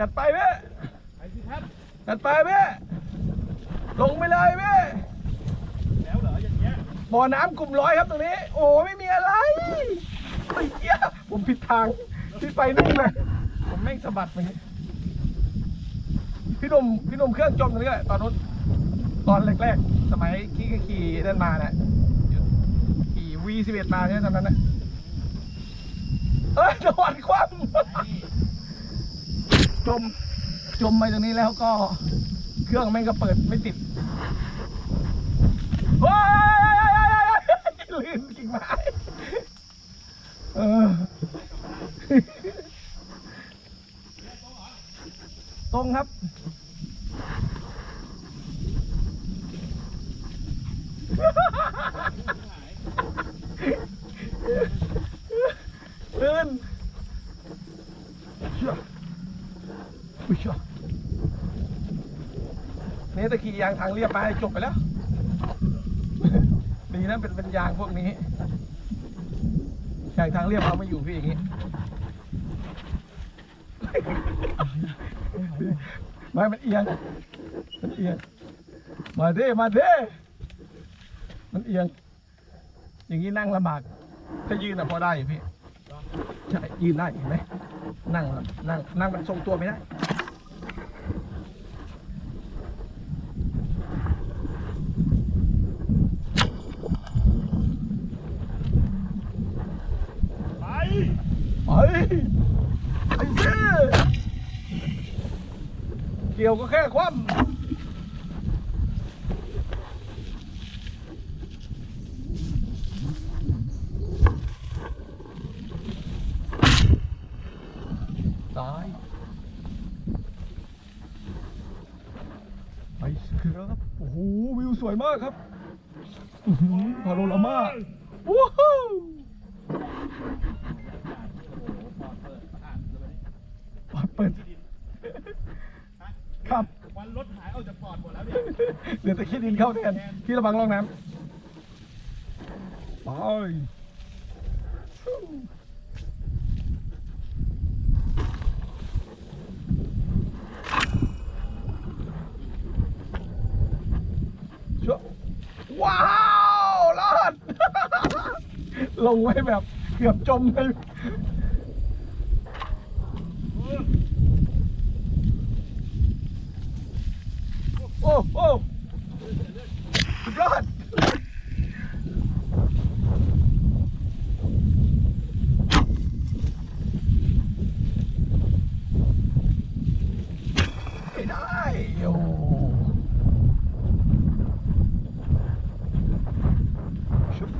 จัดไปเว้ยไปสิครับจัดไปเว้ยลงไปเลยเว้ยแล้วเหรออย่างเงี้ยบ่อน้ำกลุ่มร้อยครับตรงนี้ โอ้ไม่มีอะไรไอ้เหี้ยผมผิดทางที่ไปนู่นเลยผมแม่งสะบัดไปนี่พี่หนุ่มพี่หนุ่มเครื่องจมตรงนี้แหละตอนนู้นตอนแรกๆสมัยขี่ขี่นั่นมาน่ะขี่วีสิบเอ็ดมาใช่ไหมตอนนั้นนะเอ้ยโดนคว่ำจ มจมไปตรงนี้แล้วก็เครื่องแม่งก็เปิดไม่ติดโอ้ยลื่นกิ่งไม้เออตรงครับ ลื่นเชื่ออุ้ย เนี่ตะขี่ยางทางเรียบไปจบไปแล้ว ดีนะเป็นเป็นยางพวกนี้ยางทางเรียบเราไม่อยู่พี่อย่างนี้ไม่มันเอียง มันเอียง มาเด้มาเด้มันเอียง อย่างนี้นั่งลำบาก ถ้ายืนอะพอได้พี่ ใช่ ยืนได้เห็นไหมนั่งนั่งนั่งมันทรงตัวไม่ได้ ไป ไปไอ้เจ้เกี่ยวก็แค่คว่ำตายไปครับโอ้โหวิวสวยมากครับอื้อพาโรรามาว้าวเปิด ครับวันรถหายออกจากปอดหมดแล้วเนี่ยเดี๋ยวตะขี้ดินเข้าแทนพี่ระวังร่องน้ำไปชั่วว้าวรอด ลงไว้แบบเกือบจมเลย โอ้โอ้สุดยอดไม่ได้โอ้ชุบ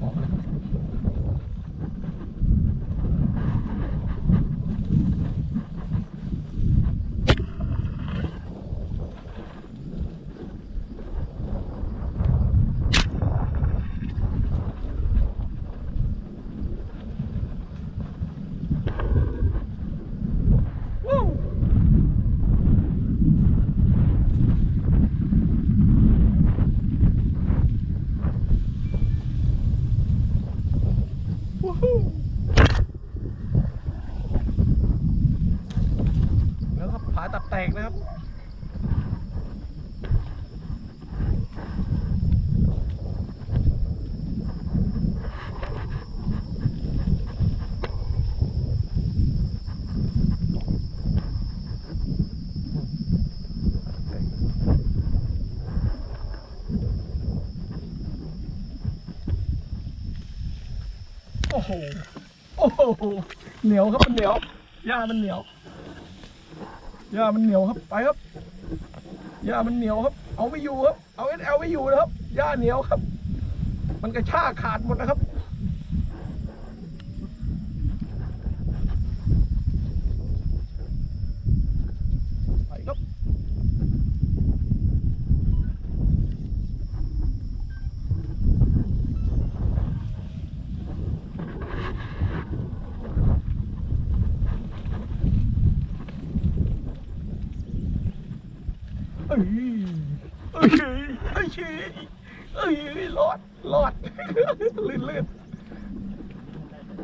ออกแล้วครับวู้วู้ฮู้แล้วครับผาตับแตกนะครับ โอ้โห โอ้โห เหนียวครับมันเหนียว หญ้ามันเหนียว หญ้ามันเหนียวครับ ไปครับ หญ้ามันเหนียวครับ เอาไม่อยู่ครับ เอาเอสเอลไม่อยู่นะครับ หญ้าเหนียวครับ มันกระชากขาดหมดนะครับ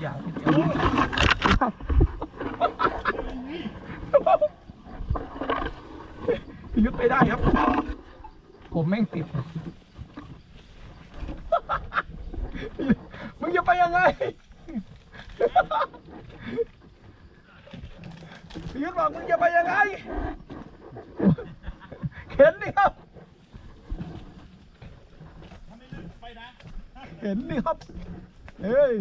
อยากพี่ยวยุดไปได้ครับ ผมแม่งติด มึงจะไปยังไง พี่ยุทธบอกมึงจะไปยังไง เห็นนี่ครับ ถ้าไม่ลึกไปนะ เห็นนี่ครับ เอ้ย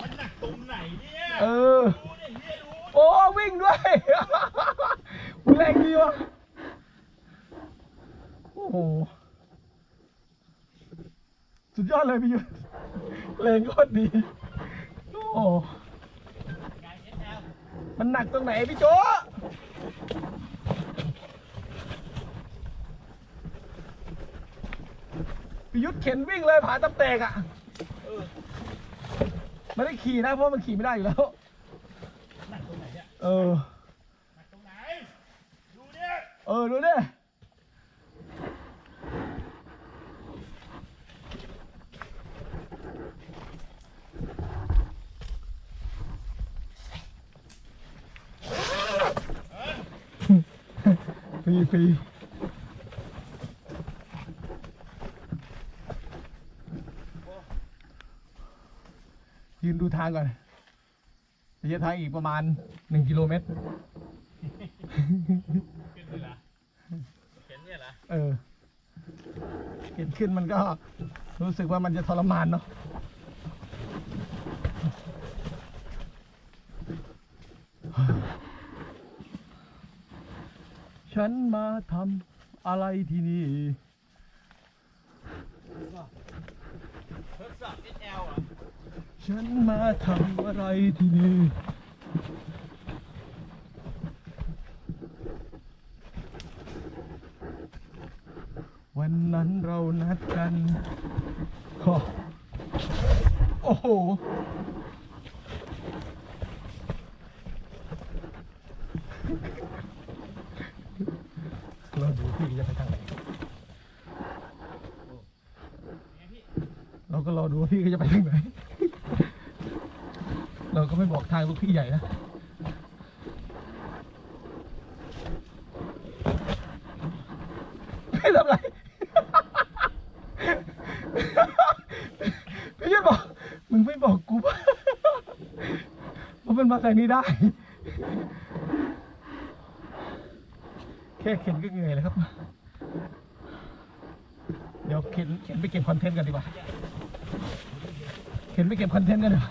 มันหนักตรงไหนเนี่ย เออ ดูเนี่ยเฮียดู โอ้วิ่งด้วย กูแรงดีวะโอ้โห สุดยอดเลยพี่ยุทธแรงโคตรดี โอ้โหมันหนักตรงไหนพี่โจพี่ยุทธเข็นวิ่งเลยผาตับแตกอะไม่ได้ขี่นะเพราะมันขี่ไม่ได้อยู่แล้ว หนักตรงไหน เออตรงไหน ดูเนี่ยเออ ดูดิฟรีฟรียืนดูทางก่อน ระยะทางอีกประมาณหนึ่งกิโลเมตรขึ้นเลยเหรอเห็นเนี่ยเหรอเออเห็นขึ้นมันก็รู้สึกว่ามันจะทรมานเนาะฉันมาทำอะไรที่นี่ทดสอบ SL เหรอ ฉันมาทำอะไรที่นี่วันนั้นเรานัดกันโอ้โอ้โห เราดูพี่จะไปทางไหนเราก็รอดูว่าพี่จะไปทางไหน เราก็ไม่บอกทางลูกพี่ใหญ่นะไม่ทำไรพี่ยุทธบอก มึงไม่บอกกูว่าว่ามันมาทางนี้ได้แค่เข็นก็เหนื่อยแล้วครับ เดี๋ยวเข็นเข็นไปเก็บคอนเทนต์กันดีกว่า เข็นไปเก็บคอนเทนต์กันดีกว่า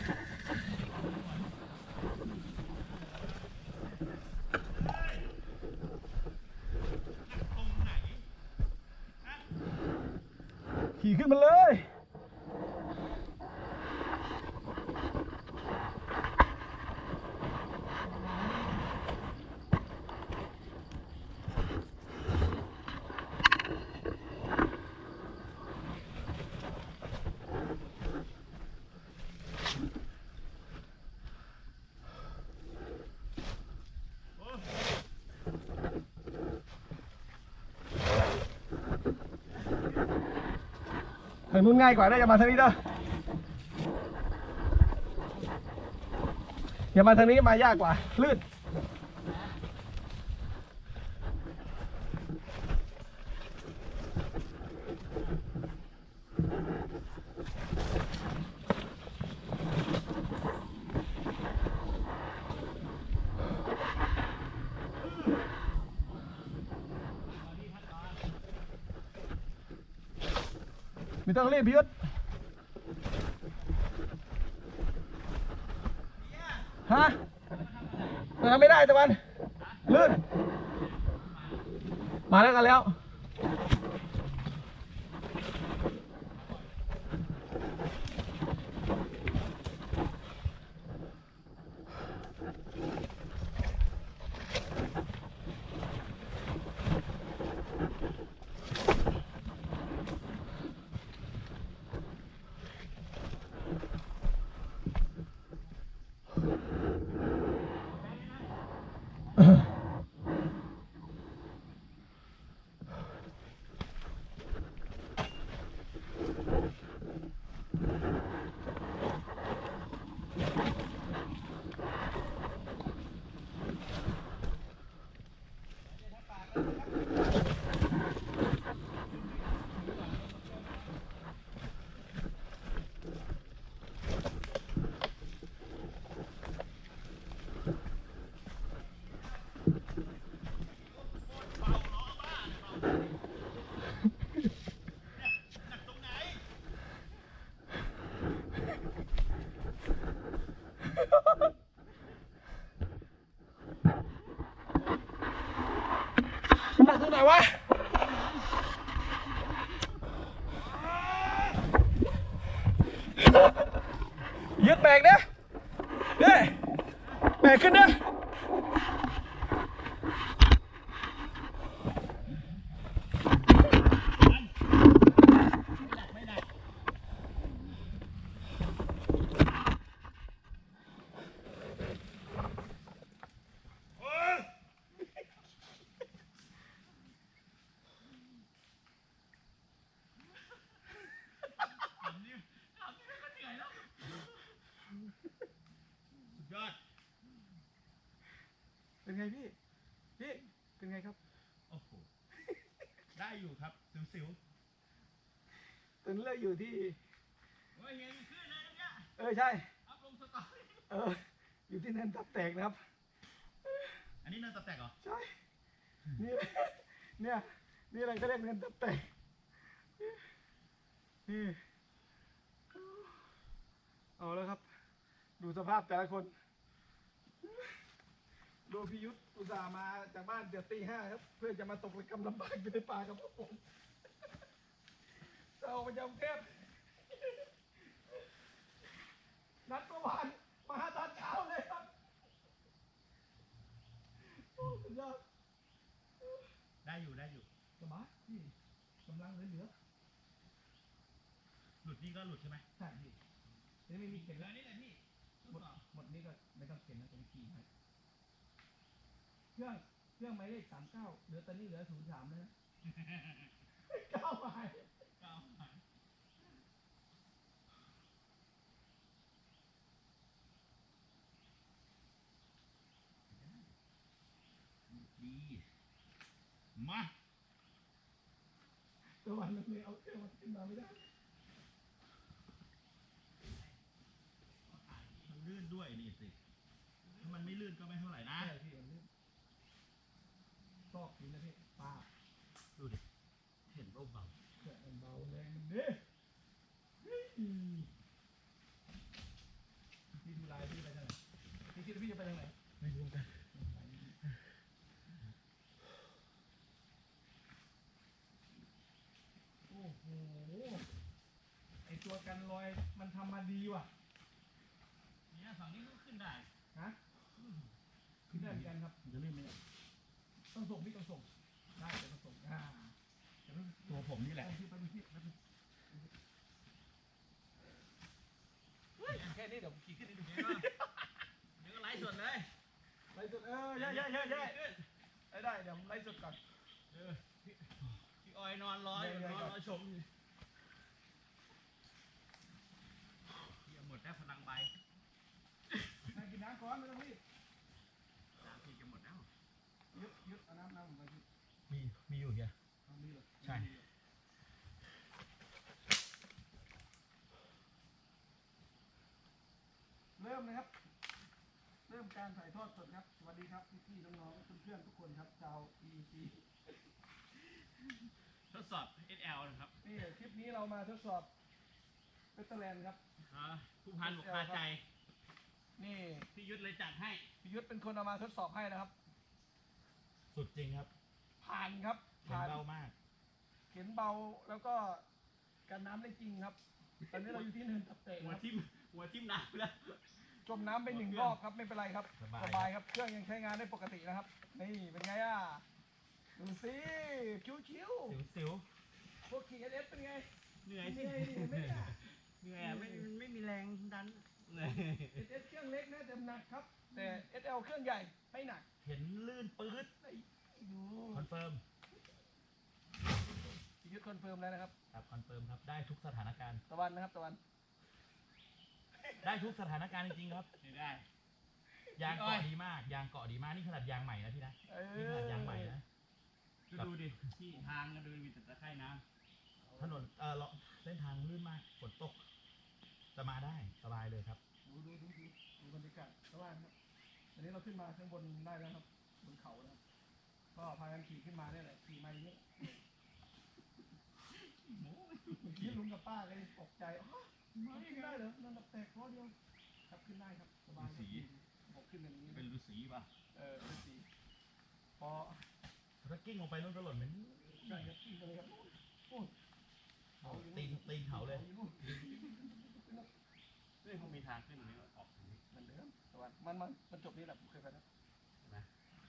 างนู้นง่ายกว่านะอย่ามาทางนี้เด้ออย่ามาทางนี้มายากกว่า ลื่น ไม่ต้องรีบพิยุทธฮะทำไม่ได้ตะวันลื่น มาแล้วกันแล้ว วะ ยึดแบกเนี่ยเนี่ยแบกขึ้นเนี่ยเป็น ไงพี่ พี่เป็นไงครับ โอ้โห ได้อยู่ครับ สิวตอนนี้เราอยู่ที่ ๆโอ้ยเห็นขึ้นเลยเนี่ยเออใช่ อัพลงสตอรี่เออ อยู่ที่เนินตับแตกนะครับ อันนี้เนินตะแตกเหรอ ใช่ นี่ เนี่ย นี่อะไรก็เรียกเนินตับแตก นี่ เอาแล้วครับ ดูสภาพแต่ละคน ดูพิยุทธอุตส่าห์มาจากบ้านเดี๋ยวตีห้าครับ เพื่อจะมาตกระกำลำบากอยู่ในป่ากับพวกผมจะออกมาจากกรุงเทพนัดเมื่อวานมาตอนเช้าเลยครับโอ้สุดยอดได้อยู่ได้อยู่ สบายพี่กำลังเหลือเหลือหลุดนี่ก็หลุดใช่ไหมใช่พี่นี่ไม่มีเข็มเหลืแล้อวนี่แหละพี่หมดหมดนี้ก็ไม่ต้องเข็มแล้วตรงขี่ให้เค รื่อง เครื่องหมายเลขสามเก้าเหลือตอนนี้เหลือศูนย์สามนะเก้าไปก็เอาไปดีมาตัววันนึงเลยเอาเครื่องมันขึ้นมาไม่ได้มันลื่นด้วยนี่สิ ถ้ามันไม่ลื่นก็ไม่เท่าไหร่นะใช่พี่มั นลื่นะพี่ป้าดูดิ เห็นเบาเครื่องมันเบาแรงเด้พี่ดูลายพี่ไปทางไหนพี่คิดว่าพี่จะไปทางไหน ไม่รู้กันโอ้โห ไอตัวกันรอยมันทำมาดีว่ะ เนี่ยฝั่งนี้ก็ขึ้นได้ ฮะ ขึ้นได้เหมือนกันครับ จะเล่นไหม ต้องส่งพี่ต้องส่งได้เดี๋ยวต้องส่งอ่าเดี๋ยวต้องตัวผมนี่แหละเอาพี่ไปดูพี่แล้วพี่แค่นี้เดี๋ยวผมขี่ขึ้นให้ดูเดี๋ยวก็เดี๋ยวก็ไลฟ์สดเลยไล่สดเออใช่ใช่ใช่ใช่ได้ได้เดี๋ยวผมไล่สดก่อนเออพี่พี่ออยนอนรออยู่นอนรอชมอยู่เหี้ยหมดแล้วพลังใบให้กินน้ำก่อนไม่ต้องรีบ น้ำพี่จะหมดแล้ว ยึดยึดเอา น้ำน้ำผมไปพี่มีมีอยู่เฮีย เอานี่เลยใช่ เริ่มเลยครับ เริ่มการถ่ายทอดสดครับ สวัสดีครับพี่ๆน้องๆเพื่อนๆทุกคนครับชาว EC ทดสอบ SL นะครับนี่คลิปนี้เรามาทดสอบเปเตอร์แลนด์ครับ อ่าผู้พันบอกคาใจ นี่พี่ยุทธเลยจัดให้ พิยุทธเป็นคนเอามาทดสอบให้นะครับ สุดจริงครับผ่านครับเห็นผ่านเบามาก เข็นเบาแล้วก็กันน้ำได้จริงครับ ตอนนี้เราอยู่ที่เนินตับเตะหัวครับทิ่มหัวทิ่มหนักแล้ว จมน้ำไปหนึ่งรอบครับไม่เป็นไรครับสบาย บายครับเครื่องยังใช้งานได้ปกตินะครับ นี่เป็นไงอะดูสิคิ้วคิ้วสิวสิวๆพวกขี่เอฟเป็นไง เหนื่อยสิเหนื่อยดิไม่ได้ เหนื่อยอะไม่ไม่มีแรงดันเหนื่อยเอสเครื่องเล็กนะแต่หนักครับแต่ SL เครื่องใหญ่ไม่หนักเห็นลื่นปื๊ดไอ้ดูคอนเฟิร์มพิยุทธคอนเฟิร์มแล้วนะครับ ครับคอนเฟิร์มครับได้ทุกสถานการณ์ ตะวันนะครับตะวัน ได้ทุกสถานการณ์จริงๆครับไม่ได้ ยางพี่อ้อเกาะยดีมาก ยางเกาะดีมากนี่ขนาดยางใหม่นะพี่นะเอนี่ขนาดยางใหม่นะก็ดูดิที่ทางก็ดูมีแต่ตะไคร่น้ำถนนเออเลาะเส้นทางลื่นมากฝนตกจะมาได้สบายเลยครับ ดูดูดูดูดูบรรยากาศตะวันครับ อันนี้เราขึ้นมาข้างบนได้แล้วครับบนเขานะครับก็พากันขี่ขึ้นมาเนี่ยแหละขี่มาอย่างนี้เมื่อกี้ลุงกับป้าเลยตกใจอ๋อมาขึ้นได้เหรอนั่นดับแตกเพราะเดียวครับขึ้นได้ครับสบายครับบอกขึ้นอย่างนี้เป็นฤาษีป่ะเออเป็นสีพอถ้ากิ้งลงไปนู่นก็หล่นเหมือนใช่ครับขึ้นไปเลยครับโอ้ยตีนตีนเขาเลยเรื่องเขามีทางขึ้นตรงนี้ออกตรงนี้เหมือนเดิม แต่ว่ามันมันมันจบนี่แหละผมเคยไปแล้วใช่ไหม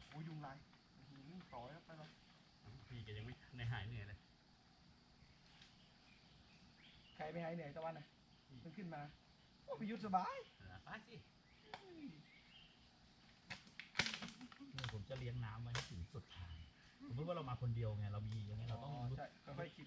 โอ้ยยุงลายหินต่อยครับไปแล้วพี่แกยังไม่ในหายเหนื่อยเลยใครไม่หายเหนื่อยตะวันน่ะมันขึ้นมาโอ้ไปยุทธสบายเออไปสินี่ผมจะเลี้ยงน้ำไว้ให้ถึงสุดทางสมมติว่าเรามาคนเดียวไงเรามีอย่างเงี้ยเราต้องรู้ใช่ค่อยๆคิด